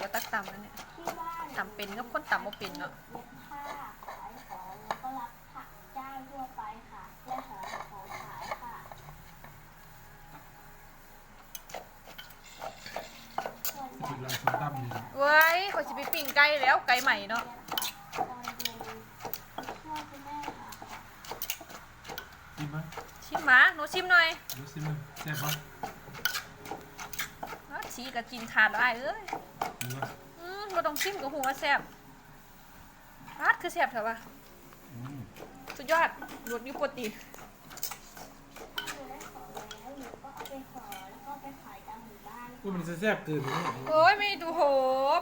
ที่บ้านตำเป็นกับคนตำบ่เป็นเนาะเย็บผ้าขายของแล้วก็รับผักจ้างทั่วไปค่ะและหาของขายค่ะส่วนใหญ่กินร้านส้มตำนี่เว้ยเขาสิไปปิ้งไก่แล้วไก่ใหม่เนาะตอนเย็นช่วยคุณแม่ค่ะกินไหมชิมมาหนูชิมหน่อยดูสิมันแซ่บปะอ้าวสีกับจินขาดได้เอ้ยเห็นปะ อืมบ่ต้องชิมกับหัวาแซ่บอาดคือแซ่บเถอะวะอืมสุดยอดรสมีโปรตีนถ้าหนูได้ของแล้วหนูก็เอาไปขอแล้วก็ไปขายตามหมู่บ้านว่ามันจะแซ่บเกินไหมโอ้ยไม่ดูโห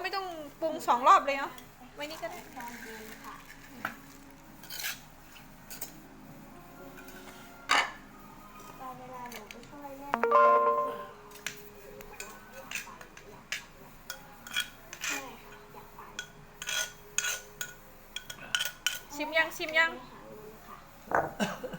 ไม่ต้องปรุงสองรอบเลยเนาะไว้นี่ก็ได้ ชิมยังชิมยัง